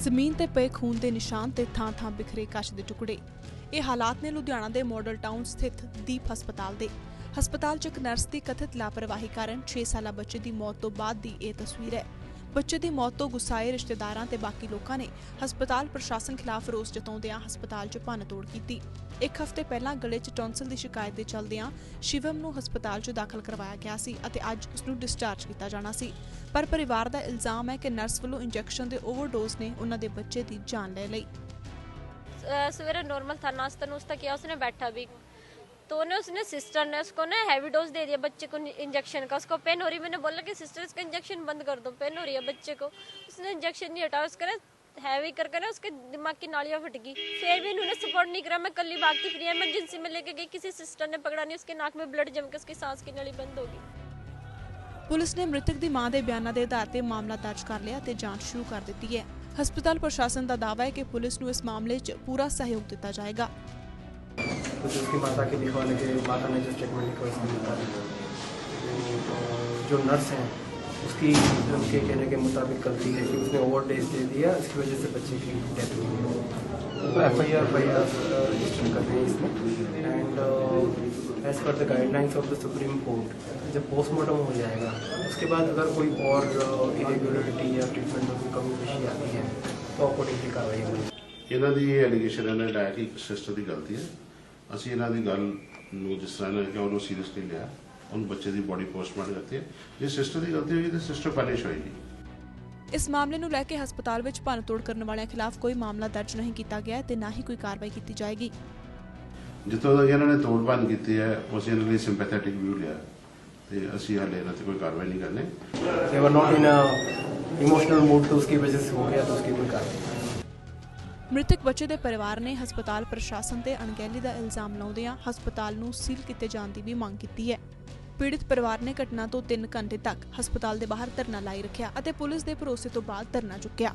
ਜ਼ਮੀਨ ਤੇ ਪਏ ਖੂਨ ਦੇ ਨਿਸ਼ਾਨ ਤੇ ਥਾਂ-ਥਾਂ ਬਿਖਰੇ ਕੱਚ ਦੇ ਟੁਕੜੇ। ਇਹ ਹਾਲਾਤ ਨੇ ਲੁਧਿਆਣਾ ਦੇ ਮਾਡਲ ਟਾਊਨ ਸਥਿਤ ਦੀਪ ਹਸਪਤਾਲ ਦੇ। ਹਸਪਤਾਲ 'ਚ ਇੱਕ ਨਰਸ ਦੀ ਕਥਿਤ ਲਾਪਰਵਾਹੀ ਕਾਰਨ 6 ਸਾਲਾ ਬੱਚੇ ਦੀ ਮੌਤ ਤੋਂ ਬਾਅਦ ਦੀ ਇਹ ਤਸਵੀਰ ਹੈ। ਬੱਚੇ ਦੀ ਮੌਤ ਤੋਂ ਗੁੱਸਾਏ ਰਿਸ਼ਤੇਦਾਰਾਂ ਤੇ ਬਾਕੀ ਲੋਕਾਂ ਨੇ ਹਸਪਤਾਲ ਪ੍ਰਸ਼ਾਸਨ ਖਿਲਾਫ ਰੋਸ ਜਤਾਉਂਦਿਆਂ ਹਸਪਤਾਲ 'ਚ ਭੰਨਤੋੜ ਕੀਤੀ ਇੱਕ ਹਫ਼ਤੇ ਪਹਿਲਾਂ ਗਲੇ 'ਚ ਟੌਨਸਲ ਦੀ ਸ਼ਿਕਾਇਤ ਦੇ ਚੱਲਦਿਆਂ ਸ਼ਿਵਮ ਨੂੰ ਹਸਪਤਾਲ 'ਚ ਦਾਖਲ ਕਰਵਾਇਆ ਗਿਆ ਸੀ ਅਤੇ ਅੱਜ ਉਸ ਨੂੰ ਡਿਸਚਾਰਜ ਕੀਤਾ ਜਾਣਾ ਸੀ ਪਰ ਪਰਿਵਾਰ ਦਾ ਇਲਜ਼ਾਮ ਹੈ ਕਿ ਨਰਸ ਵੱਲੋਂ ਇੰਜੈਕਸ਼ਨ ਦੇ ਓਵਰਡੋਜ਼ ਨੇ ਉਹਨਾਂ ਦੇ ਬੱਚੇ ਦੀ ਜਾਨ ਲੈ ਲਈ अ, सवेरे नॉर्मल था नाश्ता नुश्ता किया उसने बैठा भी तो ने उसने सिस्टर ने उसको ना हैवी डोज दे दिया बच्चे को इंजेक्शन का उसको पेन हो रही मैंने बोला कि सिस्टर इसका इंजेक्शन बंद कर दो पेन हो रही है बच्चे को उसने इंजेक्शन नहीं हटाया उसका ना हैवी कर कर ना उसके दिमाग की नालियां फट गई फिर भी इन्होंने सपोर्ट नहीं करा मैं कल ही भागती फिर इमरजेंसी में लेके गई किसी सिस्टर ने पकड़ा नहीं उसके नाक में ब्लड जम के उसकी सांस की नली बंद हो गई ਪੁਲਿਸ ਨੇ ਮ੍ਰਿਤਕ ਦੀ ਮਾਂ ਦੇ ਬਿਆਨਾਂ ਦੇ ਆਧਾਰ ਤੇ ਮਾਮਲਾ ਦਰਜ ਕਰ ਲਿਆ ਤੇ ਜਾਂਚ ਸ਼ੁਰੂ ਕਰ ਦਿੱਤੀ ਹੈ ਹਸਪਤਾਲ ਪ੍ਰਸ਼ਾਸਨ ਦਾ ਦਾਅਵਾ ਹੈ ਕਿ ਪੁਲਿਸ ਨੂੰ ਇਸ ਮਾਮਲੇ 'ਚ ਪੂਰਾ ਸਹਿਯੋਗ ਦਿੱਤਾ ਜਾਏਗਾ कुछ उसकी माता के लिखवाने के माता ने जो स्टेटमेंट लिखा उसमें लिखा तो अ, जो नर्स हैं उसकी उनके कहने के मुताबिक गलती है कि उसने ओवर डेज दे दिया इसकी वजह से बच्चे की डेथ हुई है तो F I R Y are register कर रहे हैं इसमें and as per the guidelines of the Supreme Court जब पोस्टमार्टम हो जाएगा उसके बाद अगर कोई और इरेगुलरिटी या ट्रीटमेंट में कोई कमी पेशी आती है तो अकॉर्डिंगली कार्रवाई होगी ਇਹਨਾਂ ਦੀ ਇਹ ਐਲੀਗੇਸ਼ਨ ਇਹਨਾਂ ਨੇ ਲਾਇਆ ਕਿ ਇੱਕ ਸਿਸਟਰ ਦੀ ਗਲਤੀ ਹੈ ਅਸੀਂ ਇਹਨਾਂ ਦੀ ਗੱਲ ਨੂੰ ਜਿਸ ਤਰ੍ਹਾਂ ਇਹਨਾਂ ਨੇ ਕਿਹਾ ਉਹਨੂੰ ਸੀਰੀਅਸਲੀ ਲਿਆ ਉਹਨੂੰ ਬੱਚੇ ਦੀ ਬੋਡੀ ਪੋਸਟਮਾਰਟਮ ਕਰਤੀ ਹੈ ਜੇ ਸਿਸਟਰ ਦੀ ਗਲਤੀ ਹੋਈ ਤਾਂ ਸਿਸਟਰ ਪਨਿਸ਼ ਹੋਏਗੀ ਇਸ ਮਾਮਲੇ ਨੂੰ ਲੈ ਕੇ ਹਸਪਤਾਲ ਵਿੱਚ ਭੰਨਤੋੜ ਕਰਨ ਵਾਲਿਆਂ ਖਿਲਾਫ ਕੋਈ ਮਾਮਲਾ ਦਰਜ ਨਹੀਂ ਕੀਤਾ ਗਿਆ ਹੈ ਤੇ ਨਾ ਹੀ ਕੋਈ ਕਾਰਵਾਈ ਕੀਤੀ ਜਾਏਗੀ ਜਿੱਥੋਂ ਤੱਕ ਇਹਨਾਂ ਨੇ ਤੋੜ ਭੰਨ ਕੀਤੀ ਹੈ ਅਸੀਂ ਇਹਨਾਂ ਲਈ ਸਿੰਪੈਥੈਟਿਕ ਵਿਊ ਲਿਆ ਤੇ ਅਸੀਂ ਹਾਲੇ ਇਹਨਾਂ ਤੇ ਕੋਈ ਕਾਰਵਾਈ ਨਹੀਂ ਕਰਨੇ they were not in a emotional mood तो उसकी वजह से हो गया तो उसकी कोई कार्रवाई नहीं। ਮ੍ਰਿਤਕ ਬੱਚੇ ਦੇ ਪਰਿਵਾਰ ਨੇ ਹਸਪਤਾਲ ਪ੍ਰਸ਼ਾਸਨ ਤੇ ਅਣਗਹਿਲੀ ਦਾ ਇਲਜ਼ਾਮ ਲਾਉਂਦਿਆਂ ਹਸਪਤਾਲ ਨੂੰ ਸੀਲ ਕੀਤੇ ਜਾਣ ਦੀ ਵੀ ਮੰਗ ਕੀਤੀ ਹੈ। ਪੀੜਿਤ ਪਰਿਵਾਰ ਨੇ ਘਟਨਾ ਤੋਂ 3 ਘੰਟੇ ਤੱਕ ਹਸਪਤਾਲ ਦੇ ਬਾਹਰ ਧਰਨਾ ਲਾਈ ਰੱਖਿਆ ਅਤੇ ਪੁਲਿਸ ਦੇ ਭਰੋਸੇ ਤੋਂ ਬਾਅਦ ਧਰਨਾ ਚੁੱਕਿਆ।